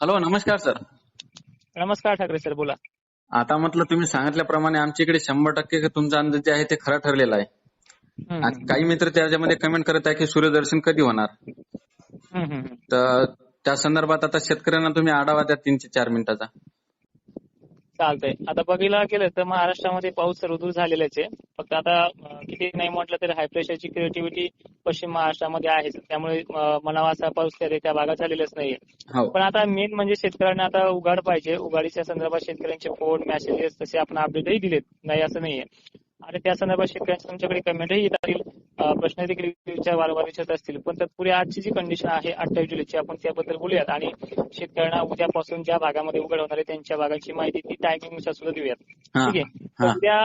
Hello नमस्कार sir. नमस्कार Thackeray sir बोला. आता म्हटलं तुम्ही सांगितल्याप्रमाणे आमच्या इकडे शंभर टक्के तुमचा अंदाज जे आहे ते खरं ठरलेला आहे. आणि काही मित्र त्याच्यामध्ये कमेंट करत आहे की सूर्यदर्शन कधी होणार. तर त्या संदर्भात आता शेतकऱ्यांना तुम्ही आढावा द्या तीन ते चार मिनिटाचा. चालतंय. आता बघायला गेलं तर महाराष्ट्रामध्ये पाऊस सुरू झालेलाच आहे. फक्त आता किती नाही म्हटलं तरी हाय प्रेशरची क्रिएटिव्हिटी पश्चिम महाराष्ट्रामध्ये आहे त्यामुळे म्हणावा असा पाऊस त्या त्या भागात झालेलाच नाहीये. हो. पण आता मेन म्हणजे शेतकऱ्यांना आता उघाड पाहिजे. उघाडीच्या संदर्भात शेतकऱ्यांचे फोन मेसेजेस तसे आपण अपडेटही दिलेत. नाही असं नाहीये. आणि त्या संदर्भात शेतकऱ्यांच्या तुमच्याकडे कमेंटही येत असतील प्रश्न देखील विचार वारंवार विचारत असतील. पण तत्पुढे आजची जी कंडिशन आहे अठ्ठावीस जुलैची आपण त्याबद्दल बोलूयात. आणि शेतकऱ्यांना उद्यापासून ज्या भागामध्ये उघड होणार आहे त्यांच्या भागाची माहिती ती टायमिंगनुसार सुद्धा देऊयात. ठीक आहे? उद्या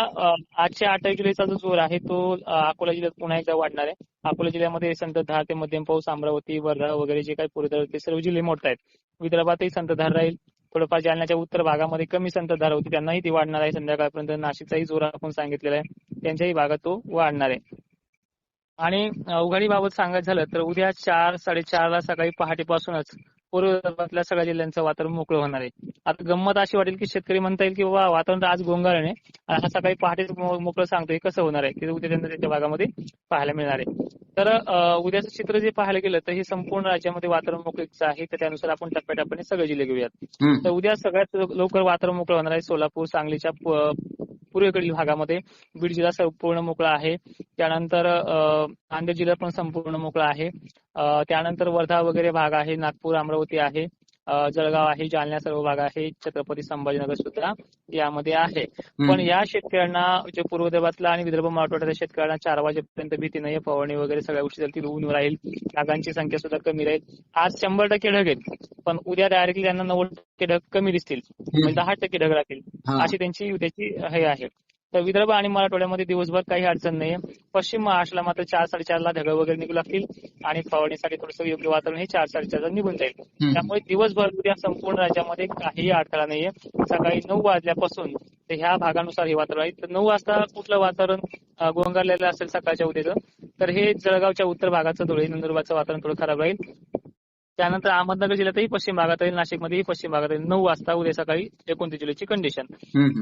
आजच्या अठ्ठावीस जुलैचा जो जोर आहे तो अकोला जिल्ह्यात पुन्हा एकदा वाढणार आहे. अकोला जिल्ह्यामध्ये संततधार ते मध्यम पाऊस अमरावती वर्धा वगैरे जे काही पूर्व ते सर्व जिल्हे मोठे आहेत विदर्भातही संततधार राहील. थोडंफार जालन्याच्या उत्तर भागामध्ये कमी संततधार होती त्यांनाही ती वाढणार आहे. संध्याकाळपर्यंत नाशिकचाही जोर आपण सांगितलेला आहे. त्यांच्याही भागात तो वाढणार आहे. आणि अं, उघाडीबाबत सांगायचं झालं तर उद्या चार साडेचारला सकाळी पहाटेपासूनच पूर्व विदर्भातल्या सगळ्या जिल्ह्यांचं वातावरण मोकळं होणार आहे. आता गंमत अशी वाटेल की शेतकरी म्हणता येईल की बाबा वातावरण आज गोंगाळणे आणि हा सकाळी पहाटे मोकळं सांगतोय. कसं होणार आहे? ते उद्या त्यांना त्याच्या भागामध्ये पाहायला मिळणार आहे. तर उद्याचं चित्र जे पाहायला गेलं तर हे संपूर्ण राज्यामध्ये वातावरण मोकळीचं आहे तर त्यानुसार आपण टप्प्याटप्प्याने सगळे जिल्हे घेऊयात. तर उद्या सगळ्यात लवकर वातावरण मोकळं होणार आहे सोलापूर सांगलीच्या पूर्वेकडील भागामध्ये. बीड जिल्हा संपूर्ण मोकळा आहे. त्यानंतर नांदेड जिल्हा पण संपूर्ण मोकळा आहे. त्यानंतर वर्धा वगैरे भाग आहे नागपूर अमरावती आहे. जळगाव आहे जालना सर्व भाग आहे छत्रपती संभाजीनगर सुद्धा यामध्ये आहे. पण या शेतकऱ्यांना जे पूर्व विदर्भातला आणि विदर्भ मराठवाड्यातल्या शेतकऱ्यांना चार वाजेपर्यंत भीती नाही फवारणी वगैरे सगळ्या गोष्टी चालतील ऊन राहील ढगांची संख्या सुद्धा कमी राहील. आज शंभर टक्के ढग आहेत पण उद्या डायरेक्टली त्यांना नव्वद टक्के ढग कमी दिसतील. म्हणजे दहा टक्के ढग राहतील. अशी त्यांची त्याची हे आहे. तर विदर्भ आणि मराठवाड्यामध्ये दिवसभर काही अडचण नाहीये. पश्चिम महाराष्ट्राला मात्र चार साडेचारला ढग वगैरे निघू लागतील आणि फवारणीसाठी थोडंसं योग्य वातावरण हे चार साडेचारला निघून जाईल. त्यामुळे दिवसभर उद्या संपूर्ण राज्यामध्ये काहीही अडथळा नाहीये. सकाळी नऊ वाजल्यापासून ते ह्या भागानुसार हे वातावरण आहे. तर नऊ वाजता कुठलं वातावरण गोंगारलेलं असेल सकाळच्या उद्याचं तर हे जळगावच्या उत्तर भागाचं धुळे नंदुरबारचं वातावरण थोडं खराब राहील. त्यानंतर अहमदनगर जिल्ह्यातही पश्चिम भागात राहील नाशिकमध्येही पश्चिम भागात राहील नऊ वाजता उद्या सकाळी एकोणतीस जुलैची कंडिशन.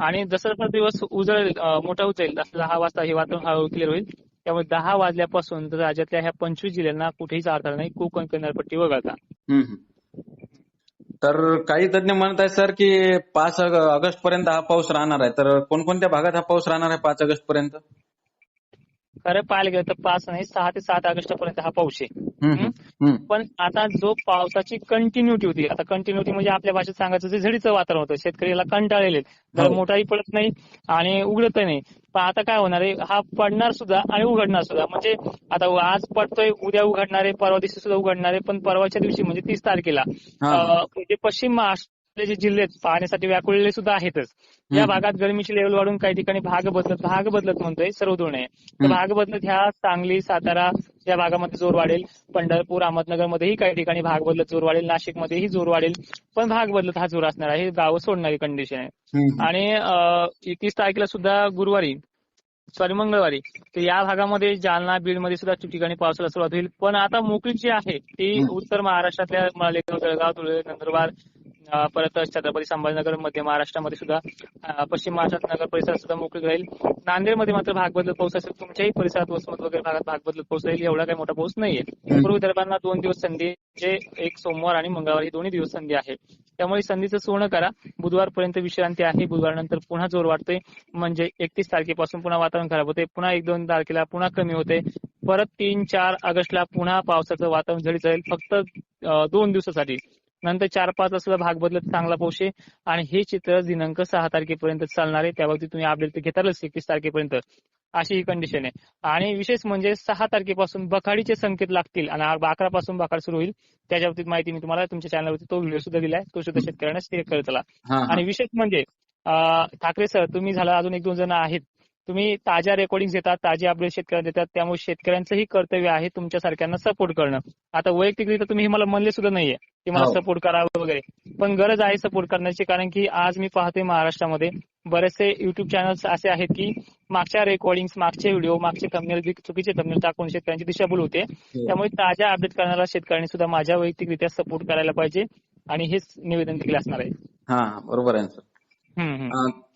आणि जसं जसा दिवस उजळ अं, मोठा तसं दहा वाजता हे वातावरण हळूहळू क्लिअर होईल. त्यामुळे दहा वाजल्यापासून राज्यातल्या ह्या पंचवीस जिल्ह्यांना कुठेही अडथळा नाही कोकण किनारपट्टी वगळता. तर काही तज्ञ म्हणत आहेत सर की पाच ऑगस्ट पर्यंत हा पाऊस राहणार आहे. तर कोणकोणत्या भागात हा पाऊस राहणार आहे पाच ऑगस्ट पर्यंत खरं पाहायला गेलं तर पाच नाही सहा ते सात ऑगस्ट पर्यंत हा पाऊस आहे. पण आता जो पावसाची कंटिन्युटी होती आता कंटिन्युटी म्हणजे आपल्या भाषेत सांगायचं जे झडीचं वातावरण होतं शेतकऱ्याला कंटाळलेले जर हो. मोठाही पडत नाही आणि उघडत नाही पण आता काय होणार आहे हा पडणार सुद्धा आणि उघडणार सुद्धा म्हणजे आता आज पडतोय उद्या उघडणार आहे परवा दिवशी सुद्धा उघडणार आहे पण परवाच्या दिवशी म्हणजे तीस तारखेला हा. अं, जे पश्चिम महाराष्ट्रातले जे जिल्हे आहेत, पाहण्यासाठी व्याकुळलेले सुद्धा आहेतच या. भागात गरमीची लेवल वाढून काही ठिकाणी भाग बदलत भाग बदलत म्हणतोय सर्व धोरण. भाग बदलत ह्या सांगली सातारा या भागामध्ये जोर वाढेल पंढरपूर अहमदनगर मध्येही काही ठिकाणी भाग बदलत जोर वाढेल नाशिक मध्येही जोर वाढेल पण भाग बदलत हा जोर असणार आहे हे गावं सोडणारी कंडिशन आहे. आणि एकतीस तारखेला सुद्धा गुरुवारी सॉरी मंगळवारी तर या भागामध्ये जालना बीडमध्ये सुद्धा ठिकठिकाणी पावसाला सुरुवात होईल पण आता मोकळी जी आहे ती. उत्तर महाराष्ट्रातल्या मालेगाव जळगाव धुळे नंदुरबार परत छत्रपती संभाजीनगर मध्य महाराष्ट्रामध्ये सुद्धा पश्चिम महाराष्ट्रात नगर परिसरात सुद्धा मोकळी राहील. नांदेडमध्ये मात्र भाग बदलत पाऊस असेल तुमच्याही परिसरात वसमत वगैरे भागात भाग बदलत पाऊस राहील एवढा काही मोठा पाऊस नाहीये. पूर्व विदर्भांना दोन दिवस संधी जे एक सोमवार आणि मंगळवार ही दोन्ही दिवस संधी आहे त्यामुळे संधीचं सोनं करा. बुधवारपर्यंत विश्रांती आहे बुधवारनंतर पुन्हा जोर वाढतोय. म्हणजे एकतीस तारखेपासून पुन्हा वातावरण खराब होते पुन्हा एक दोन तारखेला पुन्हा कमी होते परत तीन चार ऑगस्टला पुन्हा पावसाचं वातावरण झडीत राहील. फक्त दोन दिवसासाठी. नंतर चार पाच सुद्धा भाग बदलत चांगला पाऊस आहे आणि हे चित्र दिनांक सहा तारखेपर्यंत चालणार आहे. त्याबाबतीत तुम्ही अपडेट घेतालच एकतीस तारखेपर्यंत. अशी ही कंडिशन आहे. आणि विशेष म्हणजे सहा तारखेपासून बखाडीचे संकेत लागतील आणि अकरा पासून बखाड सुरू होईल. त्याच्या बाबतीत माहिती मी तुम्हाला तुमच्या चॅनलवरती तो व्हिडिओ सुद्धा दिलाय. तो सुद्धा शेतकऱ्यांना शेअर करत हा. आणि विशेष म्हणजे ठाकरे सर तुम्ही झाला अजून एक दोन जण आहेत. तुम्ही ताज्या रेकॉर्डिंग देतात ताजे अपडेट शेतकऱ्यांना देतात. त्यामुळे शेतकऱ्यांचंही कर्तव्य आहे तुमच्यासारख्यांना सपोर्ट करणं. आता वैयक्तिकरित्या तुम्ही मला म्हणले सुद्धा नाहीये. की मला हो. सपोर्ट करावं वगैरे. पण गरज आहे सपोर्ट करण्याची कारण की आज मी पाहतोय महाराष्ट्रामध्ये. बरेचसे युट्यूब चॅनल्स असे आहेत की मागच्या रेकॉर्डिंग मागचे व्हिडिओ मागचे थंबनेल चुकीचे थंबनेल टाकून शेतकऱ्यांची दिशाभूल होते. त्यामुळे ताज्या अपडेट करणाऱ्या शेतकऱ्यांनी सुद्धा माझ्या वैयक्तिकरित्या सपोर्ट करायला पाहिजे आणि हेच निवेदन देखील असणार आहे. हा बरोबर आहे सर.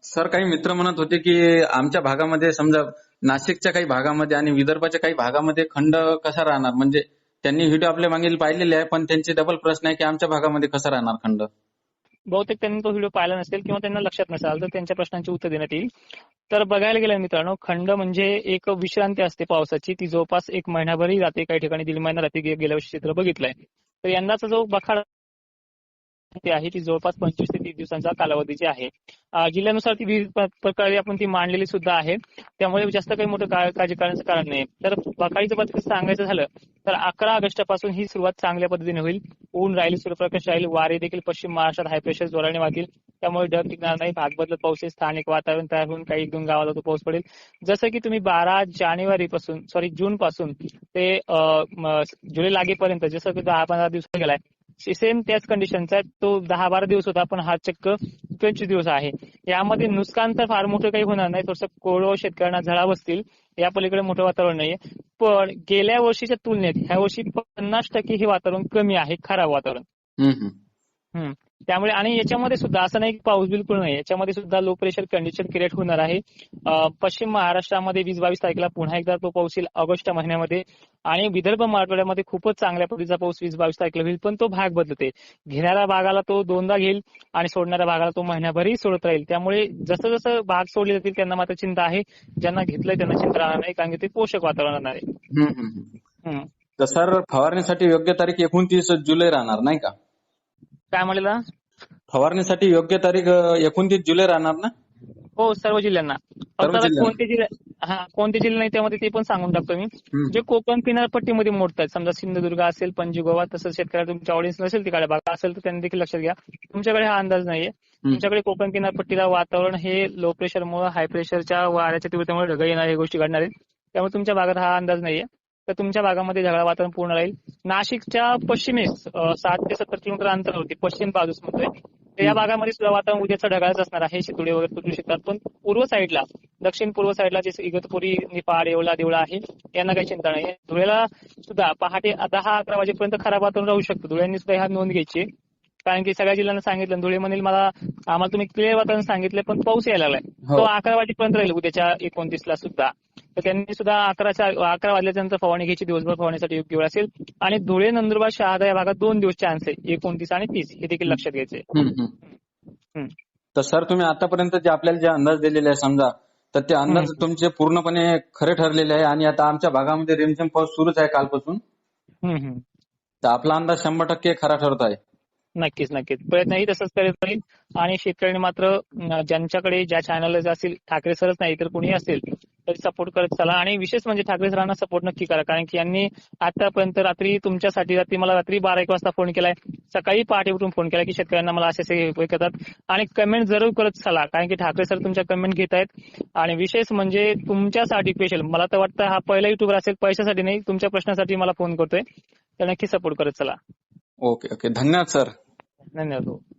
सर काही मित्र म्हणत होते की आमच्या भागामध्ये समजा नाशिकच्या काही भागामध्ये आणि विदर्भाच्या काही भागामध्ये खंड कसा राहणार? म्हणजे त्यांनी व्हिडिओ आपल्या मागील पाहिलेले आहे पण त्यांचे डबल प्रश्न आहे की आमच्या भागामध्ये कसा राहणार खंड? बहुतेक त्यांनी तो व्हिडिओ पाहिला नसेल किंवा त्यांना लक्षात नसेल तर त्यांच्या प्रश्नांची उत्तर देण्यात येईल. तर बघायला गेलं मित्रांनो खंड म्हणजे एक विश्रांती असते पावसाची. ती जवळपास एक महिनाभरही जाते काही ठिकाणी दीड महिना राहते गेल्या वर्षी चित्र बघितलंय. तर यंदाचा जो बखाड ती आहे ती जवळपास पंचवीस ते तीस दिवसांचा कालावधीची आहे. जिल्ह्यानुसार ती विविध प्रकारे आपण ती मांडलेली सुद्धा आहे. त्यामुळे जास्त काही मोठं काळजी करण्याचं कारण नाही. तर बखाडीचं पद्धतीत सांगायचं झालं तर अकरा ऑगस्टपासून ही सुरुवात चांगल्या पद्धतीने होईल. ऊन राहील सूर्यप्रकाश राहील वारे देखील पश्चिम महाराष्ट्रात हाय प्रेशर जोराने वागेल त्यामुळे ढग टिकणार नाही भाग बदलत पाऊस स्थानिक वातावरण तयार होऊन काही दोन गावाला तो पाऊस पडेल. जसं की तुम्ही बारा जानेवारी पासून सॉरी जून पासून ते जुलै लागेपर्यंत जसं की दहा पंधरा दिवस गेलाय सेम त्याच कंडिशनचा. तो दहा बारा दिवस होता पण हा चक्क पंचवीस दिवस आहे. यामध्ये नुकसान तर फार मोठं काही होणार नाही. थोडंसं कोरडवाहू शेतकऱ्यांना झळा बसतील. या पलीकडे मोठं वातावरण नाहीये. पण गेल्या वर्षीच्या तुलनेत ह्या वर्षी पन्नास टक्के हे वातावरण कमी आहे. खराब वातावरण. त्यामुळे आणि याच्यामध्ये सुद्धा असं नाही की पाऊस बिलकुल नाही. याच्यामध्ये सुद्धा लो प्रेशर कंडिशन क्रिएट होणार आहे. पश्चिम महाराष्ट्रामध्ये वीस बावीस तारखेला पुन्हा एकदा तो पाऊस येईल ऑगस्ट महिन्यामध्ये. आणि विदर्भ मराठवाड्यामध्ये खूपच चांगल्या पद्धतीचा पाऊस वीस बावीस तारखेला होईल पण तो भाग बदलते घेणाऱ्या भागाला तो दोनदा घेईल आणि सोडणाऱ्या भागाला तो महिन्याभरही सोडत राहील. त्यामुळे जसं जसं भाग सोडले जातील त्यांना मात्र चिंता आहे. ज्यांना घेतलंय त्यांना चिंता राहणार नाही कारण की ते पोषक वातावरण राहणार आहे. तर सर फवारणीसाठी योग्य तारीख एकोणतीस जुलै राहणार नाही का? काय म्हणलेला फवारणीसाठी योग्य तारीख एकोणतीस जुलै राहणार ना? हो सर्व जिल्ह्यांना. कोणते जिल्हे हा कोणते जिल्हे नाही त्यामध्ये ते पण सांगून टाकतो मी. जे कोकण किनारपट्टीमध्ये मोडतात समजा सिंधुदुर्ग असेल पणजी गोवा तसंच शेतकऱ्याला तुमच्या ऑडियन्स नसेल तिकडे भाग असेल तर त्यांनी देखील लक्षात घ्या. तुमच्याकडे हा अंदाज नाहीये. तुमच्याकडे कोकण किनारपट्टीला वातावरण हे लो प्रेशरमुळे हाय प्रेशरच्या वाऱ्याच्या तीव्रतेमुळे ढग येणार या गोष्टी घडणार आहेत. त्यामुळे तुमच्या भागात हा अंदाज नाहीये. तर तुमच्या भागामध्ये ढगाळ वातावरण पूर्ण राहील. नाशिकच्या पश्चिमेस साठ ते सत्तर किलोमीटर अंतरावरती पश्चिम बाजूस म्हणतोय. तर या भागामध्ये सुद्धा वातावरण उद्याचं ढगाळच असणार आहे. शितुडे वगैरे तुटू शकतात. पण पूर्व साईडला दक्षिण पूर्व साईडला जे इगतपुरी निफाड येवला देवळा आहे यांना काही चिंता नाही. धुळ्याला सुद्धा पहाटे दहा अकरा वाजेपर्यंत खराब वातावरण राहू शकतं. धुळ्यांनी सुद्धा ह्या नोंद घ्यायची. कारण की सगळ्या जिल्ह्यांना सांगितलं धुळे म्हणेल मला आम्हाला तुम्ही क्लिअर वातावरण सांगितलं पण पाऊस यायला लागलाय. हो. तो अकरा वाजेपर्यंत राहील उद्याच्या एकोणतीसला सुद्धा. तर त्यांनी सुद्धा अकराच्या अकरा वाजल्याच्या नंतर फवारणी घ्यायची दिवसभर फवारणीसाठी योग्य वेळ असेल. आणि धुळे नंदुरबार शहादा या भागात दोन दिवस चान्स आहे. एकोणतीस आणि तीस. हे देखील लक्षात घ्यायचे. तर सर तुम्ही आतापर्यंत जे आपल्याला जे अंदाज दिलेले आहे समजा तर ते अंदाज तुमचे पूर्णपणे खरे ठरलेले आहे. आणि आता आमच्या भागामध्ये रिमझिम पाऊस सुरूच आहे कालपासून. तर आपला अंदाज शंभर टक्के खरा ठरत आहे. नक्कीच नक्कीच. प्रयत्नही तसंच करत राहील. आणि शेतकऱ्यांनी मात्र ज्यांच्याकडे ज्या चॅनल असतील ठाकरे सरच नाही तर कुणीही असेल तरी सपोर्ट करत चला. आणि विशेष म्हणजे ठाकरे सरांना सपोर्ट नक्की करा. कारण की यांनी आतापर्यंत रात्री तुमच्यासाठी रात्री मला रात्री बारा एक वाजता फोन केलाय. सकाळी पहाटे उठून फोन केला की शेतकऱ्यांना मला असे असे करतात. आणि कमेंट जरूर करत चला. कारण की ठाकरे सर तुमच्या कमेंट घेत आहेत. आणि विशेष म्हणजे तुमच्यासाठी स्पेशल मला तर वाटतं हा पहिला युट्यूबर असेल पैशासाठी नाही तुमच्या प्रश्नासाठी मला फोन करतोय. तर नक्की सपोर्ट करत चला. ओके ओके धन्यवाद सर धन्यवाद.